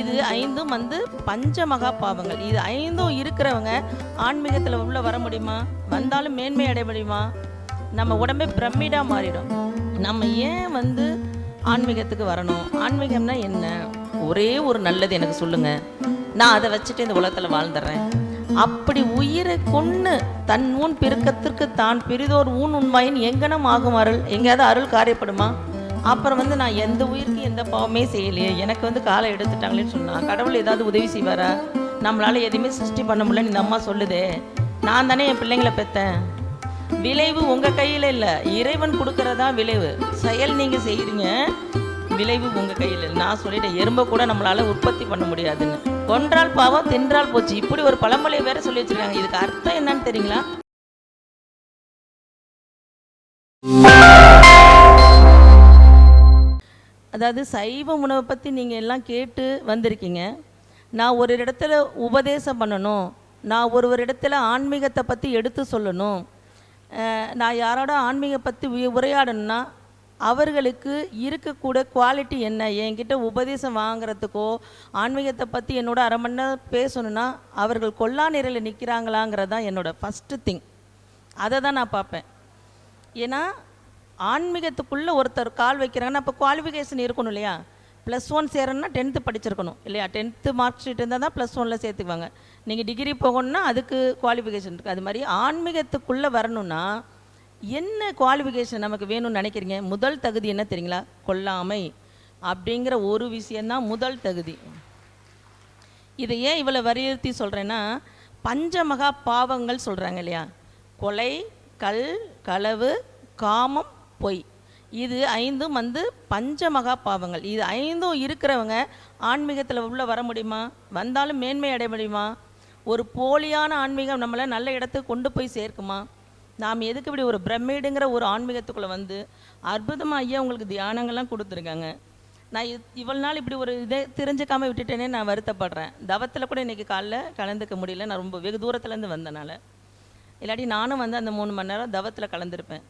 இது ஐந்தும் வந்து பஞ்சமகா பாவங்கள். இது ஐந்தும் இருக்கிறவங்க ஆன்மீகத்தில் உள்ள வர முடியுமா? வந்தாலும் மேன்மை அடைய முடியுமா நம்ம உடம்பே பிரமிடாக மாறிடும். நம்ம ஏன் வந்து ஆன்மீகத்துக்கு வரணும்? ஆன்மீகம்னா என்ன? ஒரே ஒரு நல்லது எனக்கு சொல்லுங்க. நான் அதை வச்சுட்டு இந்த உலகத்தில் வாழ்ந்துடுறேன். அப்படி உயிரை கொன்று தன் ஊன் பெருக்கத்திற்கு தான் பெரிதோர் ஊன் உண்மையின் எங்கனம் ஆகும் அருள் எங்கேயாவது அருள் காரியப்படுமா? அப்புறம் வந்து நான் எந்த உயிருக்கு எந்த பாவமே செய்யலையே. எனக்கு வந்து காலை எடுத்துட்டாங்களேன்னு சொன்னா கடவுள் ஏதாவது உதவி செய்வாரா? நம்மளால எதுவுமே சிருஷ்டி பண்ண முடியலன்னு இந்த அம்மா சொல்லுதே. நான் தானே என் பிள்ளைங்களை பெத்தேன். விளைவு உங்க கையில் இல்ல. இறைவன் கொடுக்கறதா விளைவு. செயல் நீங்க செய்யறீங்க விளைவு உங்க கையில இல்லை. நான் சொல்லிட்டேன் எறும்பை கூட நம்மளால உற்பத்தி பண்ண முடியாதுன்னு. கொன்றால் பாவம் தின்றால் போச்சு. இப்படி ஒரு பழமொழி வேற சொல்லி வச்சிருக்காங்க. இதுக்கு அர்த்தம் என்னன்னு தெரியுங்களா? அதாவது சைவ உணவை பற்றி நீங்கள் எல்லாம் கேட்டு வந்திருக்கீங்க. நான் ஒரு இடத்துல உபதேசம் பண்ணணும். நான் ஒரு ஒரு இடத்துல ஆன்மீகத்தை பற்றி எடுத்து சொல்லணும். நான் யாரோட ஆன்மீக பற்றி உரையாடணும்னா அவர்களுக்கு இருக்கக்கூட குவாலிட்டி என்ன? என்கிட்ட உபதேசம் வாங்குறதுக்கோ ஆன்மீகத்தை பற்றி என்னோட அரை மணி நேரம் பேசணும்னா அவர்கள் கொல்லா நிலையில் நிற்கிறாங்களாங்கிறது தான் என்னோட ஃபஸ்ட்டு திங் அதை தான் நான் பார்ப்பேன். ஏன்னா ஆன்மீகத்துக்குள்ளே ஒருத்தர் கால் வைக்கிறாங்கன்னா அப்போ குவாலிஃபிகேஷன் இருக்கணும் இல்லையா? ப்ளஸ் ஒன் சேரணும்னா டென்த்து படிச்சிருக்கணும் இல்லையா? டென்த்து மார்க் ஷீட் இருந்தால் தான் ப்ளஸ் ஒனில் சேர்த்துக்குவாங்க. நீங்கள் டிகிரி போகணும்னா அதுக்கு குவாலிஃபிகேஷன் இருக்குது அது மாதிரி ஆன்மீகத்துக்குள்ளே வரணும்னா என்ன குவாலிஃபிகேஷன் நமக்கு வேணும்னு நினைக்கிறீங்க? முதல் தகுதி என்ன தெரியுங்களா? கொல்லாமை அப்படிங்கிற ஒரு விஷயந்தான் முதல் தகுதி. இதை ஏன் இவ்வளோ வலியுறுத்தி சொல்கிறேன்னா பஞ்சமகா பாவங்கள் சொல்கிறாங்க இல்லையா? கொலை கல் களவு காமம் பொய். இது ஐந்தும் வந்து பஞ்சமகா பாவங்கள். இது ஐந்தும் இருக்கிறவங்க ஆன்மீகத்தில் உள்ளே வர முடியுமா? வந்தாலும் மேன்மை அடைய முடியுமா? ஒரு போலியான ஆன்மீகம் நம்மளை நல்ல இடத்துக்கு கொண்டு போய் சேர்க்குமா? நாம் எதுக்கு இப்படி ஒரு பிரமிடுங்கிற ஒரு ஆன்மீகத்துக்குள்ளே வந்து அற்புதமாக ஐயா உங்களுக்கு தியானங்கள்லாம் கொடுத்துருக்காங்க. நான் இவ்வளோ நாள் இப்படி ஒரு இதை தெரிஞ்சுக்காமல் விட்டுட்டேனே நான் வருத்தப்படுறேன். தவத்தில் கூட இன்னைக்கு காலைல கலந்துக்க முடியல. நான் ரொம்ப வெகு தூரத்துலேருந்து வந்தனால. இல்லாட்டி நானும் வந்து அந்த மூணு மணி நேரம் தவத்தில் கலந்துருப்பேன்.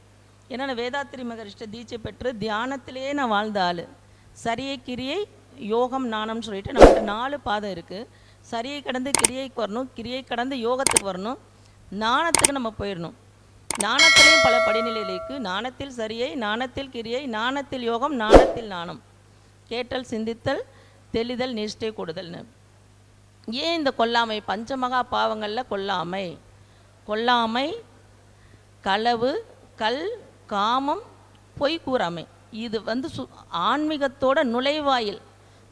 ஏன்னா நான் வேதாத்திரி மகரிஷ்ட தீட்சை பெற்று தியானத்திலேயே நான் வாழ்ந்த ஆள். சரியை கிரியை யோகம் நாணம்னு சொல்லிட்டு நமக்கு நாலு பாதம் இருக்குது சரியை கடந்து கிரியைக்கு வரணும். கிரியை கடந்து யோகத்துக்கு வரணும். நாணத்துக்கு நம்ம போயிடணும். நாணத்திலையும் பல படிநிலைகளுக்கு நாணத்தில் சரியை நாணத்தில் கிரியை நாணத்தில் யோகம் நாணத்தில் நாணம் கேட்டல் சிந்தித்தல் தெளிதல் நிஷ்டை கூடுதல்னு. ஏன் இந்த கொல்லாமை? பஞ்சமகா பாவங்களில் கொல்லாமை. கொல்லாமை களவு கல் காமம் பொய் கூறாமை. இது வந்து சு ஆன்மீகத்தோட நுழைவாயில்.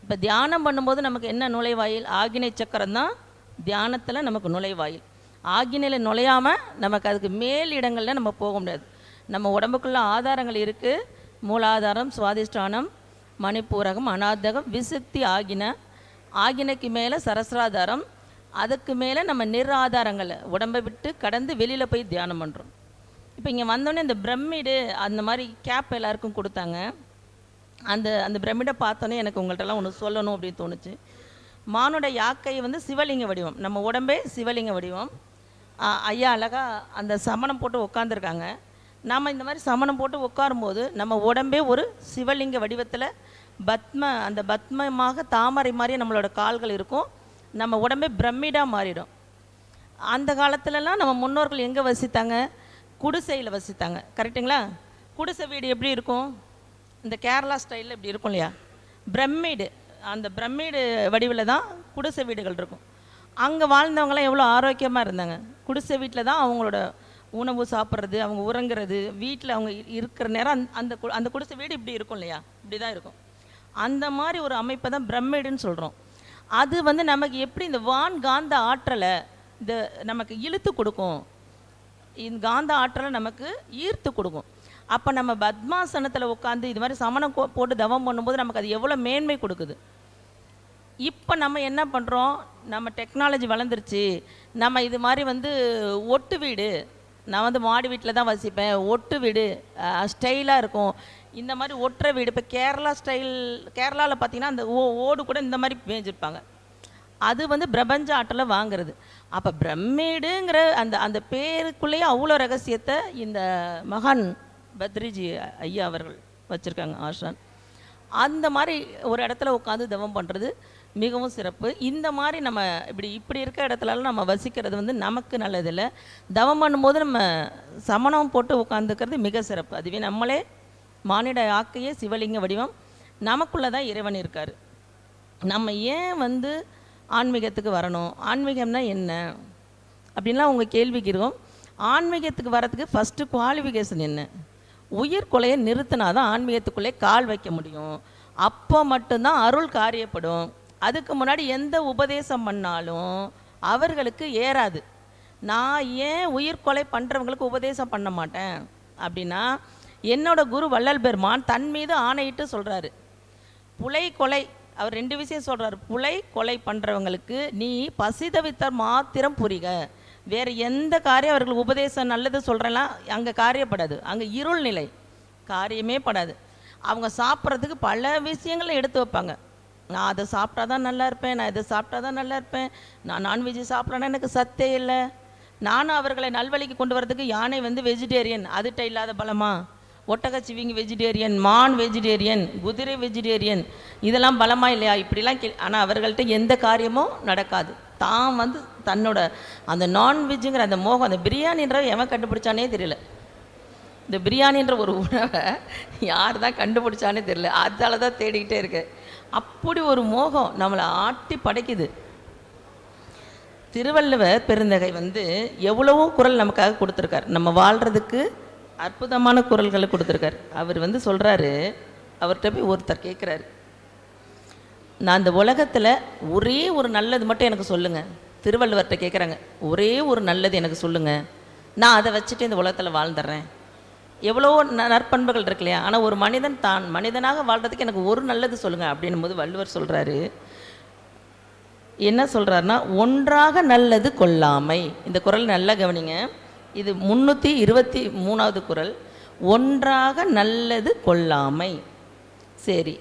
இப்போ தியானம் பண்ணும்போது நமக்கு என்ன நுழைவாயில்? ஆகினை சக்கரம் தான் தியானத்தில் நமக்கு நுழைவாயில். ஆகினையில் நுழையாமல் நமக்கு அதுக்கு மேல் இடங்களில் நம்ம போக முடியாது. நம்ம உடம்புக்குள்ள ஆதாரங்கள் இருக்குது மூலாதாரம் சுவாதிஷ்டானம் மணிப்பூரகம் அநாதகம் விசுத்தி ஆகின. ஆகினைக்கு மேலே சரஸ்ராதாரம். அதுக்கு மேலே நம்ம நிற உடம்பை விட்டு கடந்து வெளியில் போய் தியானம் பண்ணுறோம் இப்போ இங்கே வந்தோடனே இந்த பிரமிடு அந்த மாதிரி கேப் எல்லாருக்கும் கொடுத்தாங்க. அந்த அந்த பிரமிடை பார்த்தோன்னே எனக்கு உங்கள்கிட்டலாம் ஒன்று சொல்லணும் அப்படின்னு தோணுச்சு. மானோட யாக்கை வந்து சிவலிங்க வடிவம். நம்ம உடம்பே சிவலிங்க வடிவம். ஐயா அழகா அந்த சமணம் போட்டு உட்காந்துருக்காங்க நாம் இந்த மாதிரி சமணம் போட்டு உட்காரும்போது நம்ம உடம்பே ஒரு சிவலிங்க வடிவத்தில் பத்ம அந்த பத்மமாக தாமரை மாதிரி நம்மளோட கால்கள் இருக்கும். நம்ம உடம்பே பிரமிடாக மாறிடும். அந்த காலத்துலலாம் நம்ம முன்னோர்கள் எங்கே வசித்தாங்க? குடிசையில் வசித்தாங்க. கரெக்டுங்களா குடிசை வீடு எப்படி இருக்கும்? இந்த கேரளா ஸ்டைலில் இப்படி இருக்கும் இல்லையா? பிரமிடு அந்த பிரமிடு வடிவில் தான் குடிசை வீடுகள் இருக்கும். அங்கே வாழ்ந்தவங்களாம் எவ்வளோ ஆரோக்கியமாக இருந்தாங்க? குடிசை வீட்டில் தான் அவங்களோட உணவு சாப்பிட்றது அவங்க உறங்குறது வீட்டில் அவங்க இருக்கிற நேரம் அந்த- அந்த கு- அந்த குடிசை வீடு இப்படி இருக்கும் இல்லையா? இப்படி தான் இருக்கும். அந்த மாதிரி ஒரு அமைப்பை தான் பிரமிடுன்னு சொல்கிறோம் அது வந்து நமக்கு எப்படி இந்த வான் காந்த ஆற்றலை இந்த நமக்கு இழுத்து கொடுக்கும்? இந்த காந்த ஆற்றலை நமக்கு ஈர்த்து கொடுக்கும். அப்போ நம்ம பத்மாசனத்தில் உட்காந்து இது மாதிரி சமணம் கோ- போட்டு தவம் பண்ணும்போது நமக்கு அது எவ்வளோ மேன்மை கொடுக்குது. இப்போ நம்ம என்ன பண்ணுறோம் நம்ம டெக்னாலஜி வளர்ந்துருச்சு. நம்ம இது மாதிரி வந்து ஒட்டு வீடு. நான் வந்து மாடி வீட்டில் தான் வசிப்பேன். ஒட்டு வீடு ஸ்டைலாக இருக்கும். இந்த மாதிரி ஒட்டுற வீடு இப்போ கேரளா ஸ்டைல் கேரளாவில் பார்த்தீங்கன்னா அந்த ஓ ஓடு கூட இந்த மாதிரி மேய்ஞ்சிருப்பாங்க. அது வந்து பிரபஞ்ச ஆற்றலை வாங்கிறது. அப்போ பிரம்மேடுங்கிற அந்த அந்த பேருக்குள்ளேயே அவ்வளோ ரகசியத்தை இந்த மகான் பத்ரிஜி ஐயா அவர்கள் வச்சுருக்காங்க ஆஷான். அந்த மாதிரி ஒரு இடத்துல உட்காந்து தவம் பண்ணுறது மிகவும் சிறப்பு. இந்த மாதிரி நம்ம இப்படி இப்படி இருக்க இடத்துலலாம் நம்ம வசிக்கிறது வந்து நமக்கு நல்லதில்லை. தவம் பண்ணும்போது நம்ம சமணம் போட்டு உட்காந்துக்கிறது மிக சிறப்பு. அதுவே நம்மளே மானிட ஆக்கையே சிவலிங்க வடிவம். நமக்குள்ளே தான் இறைவன் இருக்கார். நம்ம ஏன் வந்து ஆன்மீகத்துக்கு வரணும். ஆன்மீகம்னா என்ன? அப்படின்லாம் உங்கள் கேள்விக்கு இருக்கும். ஆன்மீகத்துக்கு வரதுக்கு ஃபஸ்ட்டு குவாலிஃபிகேஷன் என்ன? உயிர் கொலையை நிறுத்தினா தான் ஆன்மீகத்துக்குள்ளே கால் வைக்க முடியும். அப்போ மட்டும்தான் அருள் காரியப்படும். அதுக்கு முன்னாடி எந்த உபதேசம் பண்ணாலும் அவர்களுக்கு ஏறாது. நான் ஏன் உயிர் கொலை பண்ணுறவங்களுக்கு உபதேசம் பண்ண மாட்டேன்? அப்படின்னா என்னோட குரு வள்ளல் பெருமான் தன் மீது ஆணையிட்டு சொல்கிறாரு புலை கொலை அவர் ரெண்டு விஷயம் சொல்கிறார் புலை கொலை பண்ணுறவங்களுக்கு நீ பசிதவித்தர் மாத்திரம் புரிக. வேறு எந்த காரியம் அவர்களுக்கு உபதேசம் நல்லது சொல்கிறலாம் அங்கே காரியப்படாது. அங்கே இருள் நிலை காரியமே படாது. அவங்க சாப்பிட்றதுக்கு பல விஷயங்களை எடுத்து வைப்பாங்க. நான் அதை சாப்பிட்டா தான் நல்லா இருப்பேன் நான் இதை சாப்பிட்டா தான் நல்லா இருப்பேன். நான் நான்வெஜ் சாப்பிட்றேன்னா எனக்கு சத்தே இல்லை. நானும் அவர்களை நல்வழிக்கு கொண்டு வரதுக்கு யானை வந்து வெஜிடேரியன் அதுட்ட இல்லாத பலமா ஒட்டகச்சிவிங்கி வெஜிடேரியன் மான் வெஜிடேரியன் குதிரை வெஜிடேரியன் இதெல்லாம் பலமாக இல்லையா? இப்படிலாம் கே ஆனால் அவர்கள்ட்ட எந்த காரியமும் நடக்காது. தான் வந்து தன்னோட அந்த நான்வெஜ்ஜுங்கிற அந்த மோகம் அந்த பிரியாணின்ற எவன் கண்டுபிடிச்சானே தெரியல. இந்த பிரியாணின்ற ஒரு உணவை யார் தான் கண்டுபிடிச்சானே தெரியல. அதால தான் தேடிக்கிட்டே இருக்கு. அப்படி ஒரு மோகம் நம்மளை ஆட்டி படைக்குது. திருவள்ளுவர் பெருந்தகை வந்து எவ்வளவோ குரல் நமக்காக கொடுத்துருக்கார். நம்ம வாழ்கிறதுக்கு அற்புதமான குரல்களை கொடுத்துருக்கார். அவர் வந்து சொல்கிறாரு அவர்கிட்ட போய் ஒருத்தர் கேட்குறாரு நான் இந்த உலகத்தில் ஒரே ஒரு நல்லது மட்டும் எனக்கு சொல்லுங்கள் திருவள்ளுவர்கிட்ட கேட்குறாங்க ஒரே ஒரு நல்லது எனக்கு சொல்லுங்கள் நான் அதை வச்சுட்டு இந்த உலகத்தில் வாழ்ந்துடுறேன். எவ்வளோ ந- நற்பண்புகள் இருக்கு இல்லையா? ஆனால் ஒரு மனிதன் தான் மனிதனாக வாழ்கிறதுக்கு எனக்கு ஒரு நல்லது சொல்லுங்கள் அப்படின்னும் போது வள்ளுவர் சொல்கிறாரு என்ன சொல்கிறாருன்னா ஒன்றாக நல்லது கொல்லாமை இந்த குரல் நல்லா கவனிங்க. இது முந்நூற்றி இருபத்தி மூணாவது குரல். ஒன்றாக நல்லது கொல்லாமை சரி.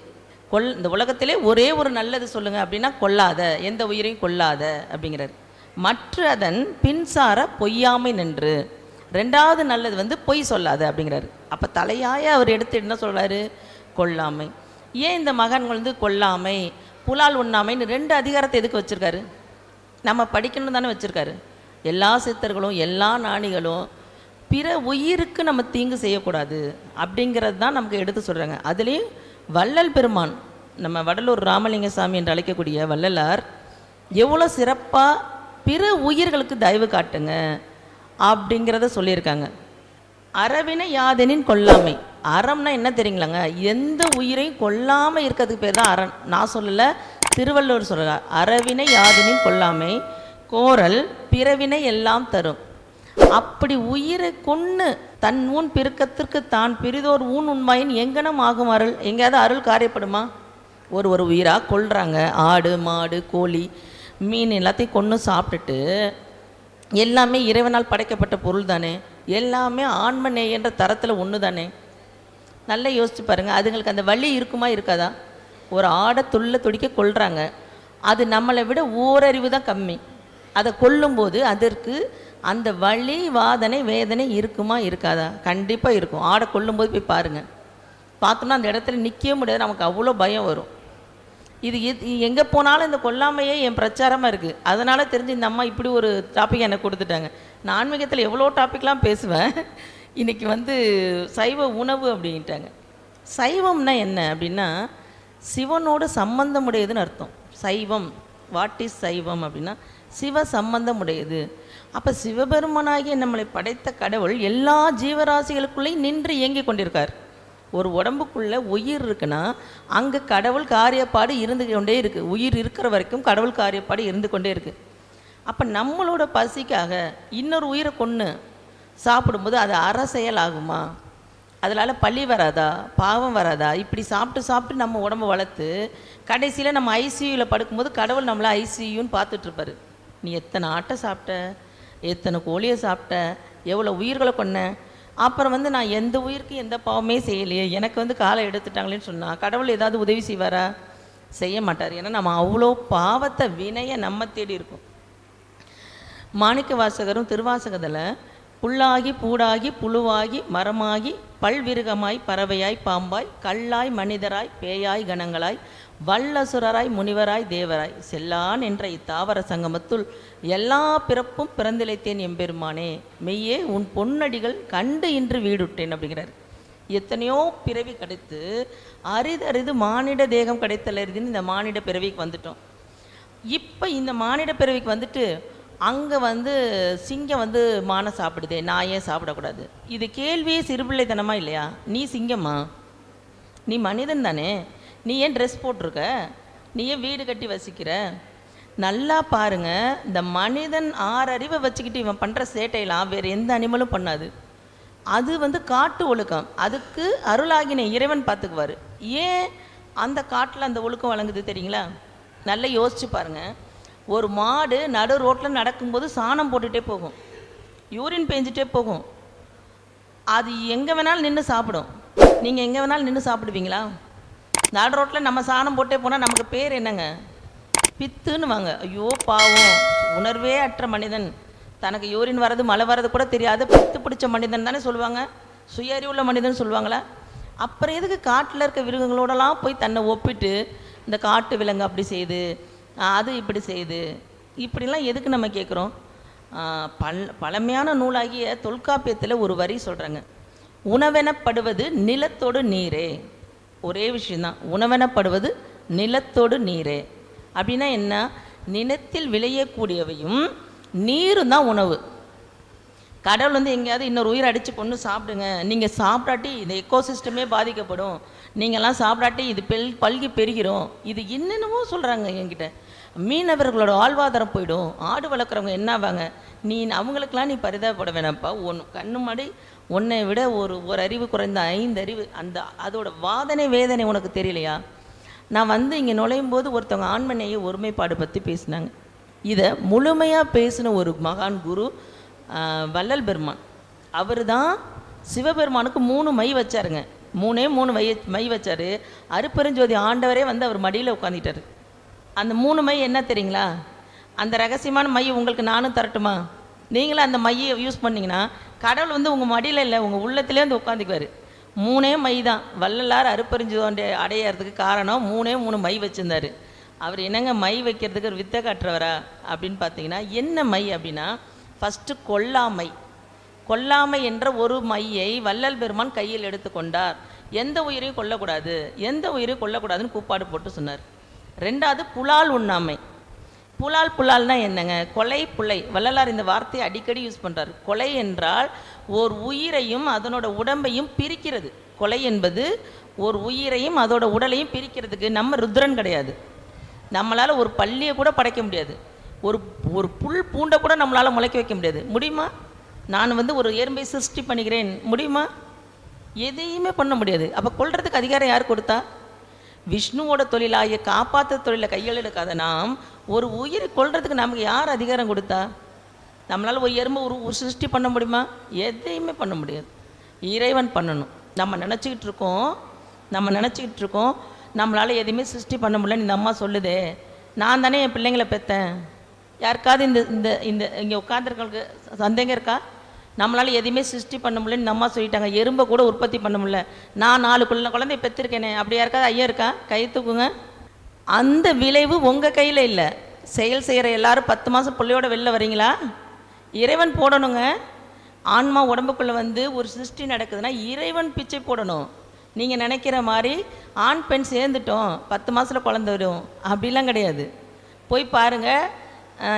கொல் இந்த உலகத்திலே ஒரே ஒரு நல்லது சொல்லுங்கள் அப்படின்னா கொல்லாத எந்த உயிரையும் கொல்லாத அப்படிங்கிறார். மற்ற அதன் பின்சார பொய்யாமை நின்று. ரெண்டாவது நல்லது வந்து பொய் சொல்லாத அப்படிங்கிறாரு. அப்போ தலையாய அவர் எடுத்து என்ன சொல்கிறாரு கொல்லாமை ஏன் இந்த மகன் வந்து கொல்லாமை புலால் உண்ணாமைன்னு ரெண்டு அதிகாரத்தை எதுக்கு வச்சுருக்காரு? நம்ம படிக்கணும் தானே வச்சுருக்காரு. எல்லா சித்தர்களும் எல்லா நாணிகளும் பிற உயிருக்கு நம்ம தீங்கு செய்யக்கூடாது அப்படிங்கிறது தான் நமக்கு எடுத்து சொல்கிறாங்க அதுலேயும் வள்ளல் பெருமான் நம்ம வடலூர் ராமலிங்க சாமி என்று அழைக்கக்கூடிய வள்ளலார் எவ்வளோ சிறப்பாக பிற உயிர்களுக்கு தயவு காட்டுங்க அப்படிங்கிறத சொல்லியிருக்காங்க. அறவினை யாதெனின் கொல்லாமை. அறம்னா என்ன தெரியுங்களாங்க? எந்த உயிரையும் கொல்லாமல் இருக்கிறதுக்கு பேர் தான் அறம் நான் சொல்லலை திருவள்ளுவர் சொல்கிறார் அறவினை யாதெனின் கொல்லாமை. கோரல் பிறவினை எல்லாம் தரும். அப்படி உயிரை கொன்று தன் ஊன் பிறக்கத்திற்கு தான் பிரிதோர் ஊன் உண்மையின் எங்கனம் ஆகும் அருள். எங்கேயாவது அருள் காரியப்படுமா? ஒரு ஒரு உயிராக கொள்கிறாங்க ஆடு மாடு கோழி மீன் எல்லாத்தையும் கொன்று சாப்பிட்டுட்டு எல்லாமே இறைவனால் படைக்கப்பட்ட பொருள் தானே? எல்லாமே ஆன்ம என்ற தரத்தில் ஒன்று தானே? நல்லா யோசிச்சு பாருங்க. அதுங்களுக்கு அந்த வழி இருக்குமா இருக்காதா? ஒரு ஆடை துள்ள துடிக்க கொள்கிறாங்க அது நம்மளை விட ஓரறிவு தான் கம்மி. அதை கொல்லும்போது அதற்கு அந்த வழி வாதனை வேதனை இருக்குமா இருக்காதா? கண்டிப்பாக இருக்கும். ஆடை கொல்லும்போது போய் பாருங்க. பார்த்தோம்னா அந்த இடத்துல நிற்கவே முடியாது. நமக்கு அவ்வளோ பயம் வரும். இது எது எங்கே போனாலும் இந்த கொல்லாமையே என் பிரச்சாரமாக இருக்குது அதனால் தெரிஞ்சு இந்த அம்மா இப்படி ஒரு டாபிக் எனக்கு கொடுத்துட்டாங்க. நான் ஆன்மீகத்தில் எவ்வளோ டாபிக்லாம் பேசுவேன். இன்றைக்கி வந்து சைவ உணவு அப்படின்ட்டாங்க. சைவம்னா என்ன அப்படின்னா சிவனோடு சம்பந்தமுடையதுன்னு அர்த்தம். சைவம். வாட் இஸ் சைவம் அப்படின்னா சிவ சம்பந்தமுடையது. அப்போ சிவபெருமனாகிய நம்மளை படைத்த கடவுள் எல்லா ஜீவராசிகளுக்குள்ளேயும் நின்று இயங்கிக் கொண்டிருக்கார். ஒரு உடம்புக்குள்ளே உயிர் இருக்குன்னா அங்கே கடவுள் காரியப்பாடு இருந்து கொண்டே இருக்குது உயிர் இருக்கிற வரைக்கும் கடவுள் காரியப்பாடு இருந்து கொண்டே இருக்குது அப்போ நம்மளோட பசிக்காக இன்னொரு உயிரை கொன்று சாப்பிடும்போது அது அற செயல் ஆகுமா அதனால் பழி வராதா? பாவம் வராதா? இப்படி சாப்பிட்டு சாப்பிட்டு நம்ம உடம்ப வளர்த்து கடைசியில் நம்ம ஐசியூவில் படுக்கும்போது கடவுள் நம்மளை ஐசியூன்னு பார்த்துட்ருப்பாரு நீ எத்தனை ஆட்டை சாப்பிட்ட? எத்தனை கோழியை சாப்பிட்ட? எவ்வளோ உயிர்களை கொன்ன? அப்புறம் வந்து நான் எந்த உயிருக்கு எந்த பாவமே செய்யலையே? எனக்கு வந்து காலை எடுத்துட்டாங்களேன்னு சொன்னால் கடவுள் ஏதாவது உதவி செய்வாரா? செய்ய மாட்டார். ஏன்னா நம்ம அவ்வளோ பாவத்தை வினையை நம்ம தேடி இருக்கோம். மாணிக்க வாசகரும் திருவாசகத்தில் புல்லாகி பூடாகி புழுவாகி மரமாகி பல்விருகமாய் பறவையாய் பாம்பாய் கல்லாய் மனிதராய் பேயாய் கணங்களாய் வல்லசுரராய் முனிவராய் தேவராய் செல்லான் என்ற இத்தாவர சங்கமத்துள் எல்லா பிறப்பும் பிறந்திழைத்தேன் எம்பெருமானே மெய்யே உன் பொன்னடிகள் கண்டு இன்று வீடுட்டேன் அப்படிங்கிறார். எத்தனையோ பிறவி கிடைத்து அரிதரிது மானிட தேகம் கிடைத்தல்லருதுன்னு இந்த மானிட பிறவிக்கு வந்துட்டோம். இப்போ இந்த மானிட பிறவிக்கு வந்துட்டு அங்கே வந்து சிங்கம் வந்து மானை சாப்பிடுதே நான் ஏன் சாப்பிடக்கூடாது? இது கேள்வியே சிறுபிள்ளைத்தனமா இல்லையா? நீ சிங்கம்மா? நீ மனிதன் தானே? நீ ஏன் ட்ரெஸ் போட்டிருக்க? நீ ஏன் வீடு கட்டி வசிக்கிற? நல்லா பாருங்க இந்த மனிதன் ஆறறிவை வச்சுக்கிட்டு இவன் பண்ணுற சேட்டையெல்லாம் வேறு எந்த அனிமலும் பண்ணாது. அது வந்து காட்டு ஒழுக்கம். அதுக்கு அருளாகின இறைவன் பார்த்துக்குவார். ஏன் அந்த காட்டில் அந்த ஒழுக்கம் வழங்குது தெரியுங்களா? நல்லா யோசிச்சு பாருங்கள் ஒரு மாடு நடு ரோட்டில் நடக்கும்போது சாணம் போட்டுகிட்டே போகும். யூரின் பேஞ்சிட்டே போகும். அது எங்கே வேணாலும் நின்று சாப்பிடும். நீங்கள் எங்கே வேணாலும் நின்று சாப்பிடுவீங்களா? நடு ரோட்டில் நம்ம சாணம் போட்டே போனால் நமக்கு பேர் என்னங்க? பித்துன்னு வாங்க ஐயோ பாவம். உணர்வே அற்ற மனிதன். தனக்கு யூரின் வர்றது மழை வர்றது கூட தெரியாது பித்து பிடிச்ச மனிதன் தானே சொல்லுவாங்க. சுய அறிவுள்ள மனிதன் சொல்லுவாங்களா? அப்புறம் எதுக்கு காட்டில் இருக்க விலங்குகளோடலாம் போய் தன்னை ஒப்பிட்டு இந்த காட்டு விலங்கு அப்படி செய்யுது அது இப்படி செய்யுது இப்படிலாம் எதுக்கு நம்ம கேட்குறோம் பல் பழமையான நூலாகிய தொல்காப்பியத்தில் ஒரு வரி சொல்கிறாங்க உணவெனப்படுவது நிலத்தோடு நீரே. ஒரே விஷயந்தான் உணவெனப்படுவது நிலத்தோடு நீரே. அப்படின்னா என்ன? நிலத்தில் விளையக்கூடியவையும் நீரும் தான் உணவு. கடவுள் வந்து எங்கேயாவது இன்னொரு உயிர் அடித்து கொண்டு சாப்பிடுங்க. நீங்கள் சாப்பிடாட்டி இந்த எக்கோசிஸ்டமே பாதிக்கப்படும். நீங்கள்லாம் சாப்பிடாட்டி இது பெல் பல்கி பெருகிறோம் இது என்னென்னமோ சொல்கிறாங்க என்கிட்ட. மீனவர்களோட வாழ்வாதாரம் போயிடும். ஆடு வளர்க்குறவங்க என்ன ஆவாங்க? நீ அவங்களுக்கெல்லாம் நீ பரிதாபப்பட வேணாம்ப்பா. ஒன் கண்ணு மாடி உன்னை விட ஒரு ஒரு அறிவு குறைந்த ஐந்து அறிவு அந்த அதோட வாதனை வேதனை உனக்கு தெரியலையா? நான் வந்து இங்கே நுழையும் போது ஒருத்தவங்க ஆண்மனையை ஒருமைப்பாடு பற்றி பேசினாங்க. இதை முழுமையாக பேசின ஒரு மகான் குரு வள்ளல் பெருமான். அவர் தான் சிவபெருமானுக்கு மூணு மை வச்சாருங்க. மூணே மூணு மை மை வச்சார். அருப்பெருஞ்சோதி ஆண்டவரே வந்து அவர் மடியில் உட்காந்துட்டாரு அந்த மூணு மை என்ன தெரியுங்களா? அந்த ரகசியமான மை உங்களுக்கு நானும் தரட்டுமா? நீங்களும் அந்த மையை யூஸ் பண்ணிங்கன்னா கடவுள் வந்து உங்கள் மடியில் இல்லை உங்கள் உள்ளத்திலே வந்து உட்காந்துக்குவார் மூணே மை தான். வள்ளலார் அருப்பெருஞ்சோண்டி அடையிறதுக்கு காரணம் மூணே மூணு மை வச்சுருந்தாரு. அவர் என்னங்க மை வைக்கிறதுக்கு ஒரு வித்தை காட்டுறவரா? அப்படின்னு பார்த்தீங்கன்னா என்ன மை அப்படின்னா ஃபஸ்ட்டு கொல்லாமை. கொல்லாமை என்ற ஒரு மையை வள்ளல் பெருமான் கையில் எடுத்துக்கொண்டார். எந்த உயிரையும் கொல்லக்கூடாது. எந்த உயிரையும் கொல்லக்கூடாதுன்னு கூப்பாடு போட்டு சொன்னார். ரெண்டாவது புலால் உண்ணாமை. புலால் புலால்னா என்னங்க? கொலை புலை. வள்ளலார் இந்த வார்த்தையை அடிக்கடி யூஸ் பண்ணுறாரு கொலை என்றால் ஓர் உயிரையும் அதனோட உடம்பையும் பிரிக்கிறது. கொலை என்பது ஒரு உயிரையும் அதோட உடலையும் பிரிக்கிறதுக்கு நம்ம ருத்ரன் கிடையாது. நம்மளால் ஒரு பள்ளியை கூட படைக்க முடியாது. ஒரு ஒரு புல் பூண்டை கூட நம்மளால் முளைக்க வைக்க முடியாது. முடியுமா? நான் வந்து ஒரு எறும்பை சிருஷ்டி பண்ணிக்கிறேன். முடியுமா? எதையுமே பண்ண முடியாது. அப்போ கொள்றதுக்கு அதிகாரம் யார் கொடுத்தா? விஷ்ணுவோட தொழிலாகிய காப்பாற்ற தொழிலை கையில் எடுக்காத நாம் ஒரு உயிரை கொள்றதுக்கு நமக்கு யார் அதிகாரம் கொடுத்தா? நம்மளால் ஒரு எறும்பு ஒரு ஒரு சிருஷ்டி பண்ண முடியுமா? எதையுமே பண்ண முடியாது. இறைவன் பண்ணணும். நம்ம நினச்சிக்கிட்டு இருக்கோம். நம்ம நினச்சிக்கிட்டு இருக்கோம். நம்மளால் எதையுமே சிருஷ்டி பண்ண முடியலன்னு இந்த அம்மா சொல்லுதே. நான் தானே என் பிள்ளைங்களை பெற்றேன் யாருக்காவது இந்த இந்த இந்த இங்கே உட்காந்துருக்கவங்களுக்கு சந்தேகம் இருக்கா? நம்மளால் எதையுமே சிருஷ்டி பண்ண முடியலன்னு நம்ம அம்மா சொல்லிட்டாங்க. எறும்பை கூட உற்பத்தி பண்ண முடியல. நான் நாலு குள்ள குழந்தை பெற்றிருக்கேனே. அப்படியா இருக்காது ஐயா இருக்கா? கை தூக்குங்க. அந்த விளைவு உங்கள் கையில் இல்லை. செயல் செய்கிற எல்லாரும் பத்து மாதம் பிள்ளையோட வெளில வரீங்களா? இறைவன் போடணுங்க. ஆன்மா உடம்புக்குள்ளே வந்து ஒரு சிருஷ்டி நடக்குதுன்னா இறைவன் பிச்சை போடணும். நீங்கள் நினைக்கிற மாதிரி ஆண் பெண் சேர்ந்துட்டோம். பத்து மாதத்தில் குழந்த வரும். அப்படிலாம் கிடையாது. போய் பாருங்கள்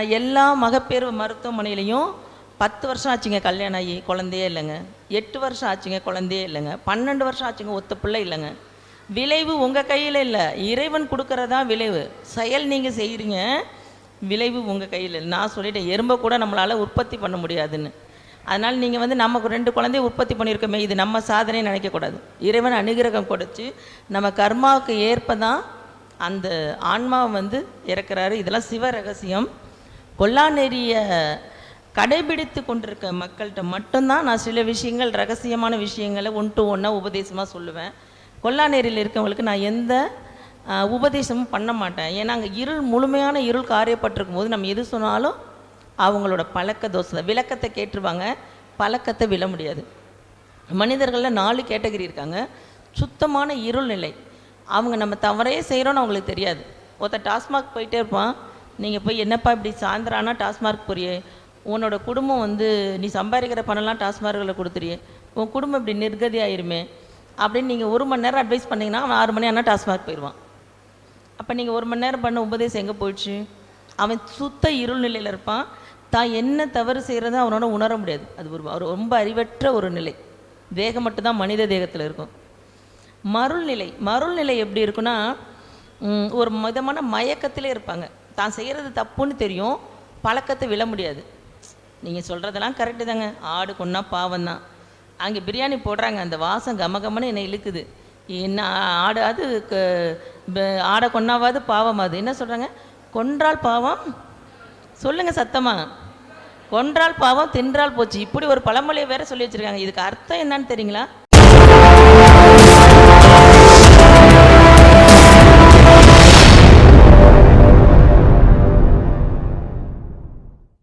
எல்லா மகப்பேறு மருத்துவமனையிலையும் பத்து வருஷம் ஆச்சுங்க கல்யாணம் ஆகி குழந்தையே இல்லைங்க. எட்டு வருஷம் ஆச்சுங்க குழந்தையே இல்லைங்க. பன்னெண்டு வருஷம் ஆச்சுங்க ஒத்த பிள்ளை இல்லைங்க. விளைவு உங்கள் கையில் இல்லை. இறைவன் கொடுக்கறதா விளைவு. செயல் நீங்கள் செய்கிறீங்க விளைவு உங்கள் கையில் இல்லை. நான் சொல்லிட்டேன் எறும்பை கூட நம்மளால் உற்பத்தி பண்ண முடியாதுன்னு. அதனால் நீங்கள் வந்து நமக்கு ரெண்டு குழந்தைய உற்பத்தி பண்ணியிருக்கோமே இது நம்ம சாதனை நினைக்கக்கூடாது இறைவன் அனுகிரகம் கொடுத்து நம்ம கர்மாவுக்கு ஏற்ப தான் அந்த ஆன்மாவை வந்து இறக்குறாரு. இதெல்லாம் சிவ ரகசியம். கொல்லாநெறிய கடைபிடித்து கொண்டிருக்க மக்கள்கிட்ட மட்டும்தான் நான் சில விஷயங்கள் ரகசியமான விஷயங்களை ஒன் டு ஒன்னாக உபதேசமாக சொல்லுவேன். கொல்லாநேரியில் இருக்கவங்களுக்கு நான் எந்த உபதேசமும் பண்ண மாட்டேன். ஏன்னா அங்கே இருள் முழுமையான இருள் காரியப்பட்டிருக்கும் போது நம்ம எது சொன்னாலும் அவங்களோட பழக்க தோசை விளக்கத்தை கேட்டுருவாங்க. பழக்கத்தை விழ முடியாது. மனிதர்களில் நாலு கேட்டகரி இருக்காங்க. சுத்தமான இருள் நிலை. அவங்க நம்ம தவறே செய்கிறோன்னு அவங்களுக்கு தெரியாது. ஒருத்தன் டாஸ்மாக் போயிட்டே இருப்பான். நீங்கள் போய் என்னப்பா இப்படி சாயந்தரம் டாஸ்மாக் போறியே? உன்னோட குடும்பம் வந்து நீ சம்பாதிக்கிற பணம்லாம் டாஸ்மார்களை கொடுத்துறியே உன் குடும்பம் இப்படி நிர்கதி ஆயிருமே. அப்படின்னு நீங்கள் ஒரு மணி நேரம் அட்வைஸ் பண்ணிங்கன்னா அவன் ஆறு மணி ஆனால் டாஸ்மார்க் போயிடுவான். அப்போ நீங்கள் ஒரு மணி நேரம் பண்ண உபதேசம் எங்கே போயிடுச்சு? அவன் சுத்த இருள் நிலையில் இருப்பான். தான் என்ன தவறு செய்கிறத அவனோட உணர முடியாது. அது ஒரு ரொம்ப அறிவற்ற ஒரு நிலை. தேகம் மட்டும்தான் மனித தேகத்தில் இருக்கும். மருள் நிலை மருள் நிலை எப்படி இருக்குன்னா ஒரு விதமான மயக்கத்திலே இருப்பாங்க. தான் செய்கிறது தப்புன்னு தெரியும். பழக்கத்தை விழ முடியாது. நீங்கள் சொல்கிறதெல்லாம் கரெக்டு தாங்க. ஆடு கொன்னா பாவம் தான். அங்கே பிரியாணி போடுறாங்க. அந்த வாசம் கம கமன்னு என்னை இழுக்குது. என்ன ஆடு அது க- ப- ஆடை கொன்னாவாது பாவமாது என்ன சொல்கிறாங்க கொன்றால் பாவம்? சொல்லுங்கள் சத்தமாக கொன்றால் பாவம் தின்றால் போச்சு. இப்படி ஒரு பழமொழியை வேற சொல்லி வச்சிருக்காங்க. இதுக்கு அர்த்தம் என்னன்னு தெரியுங்களா?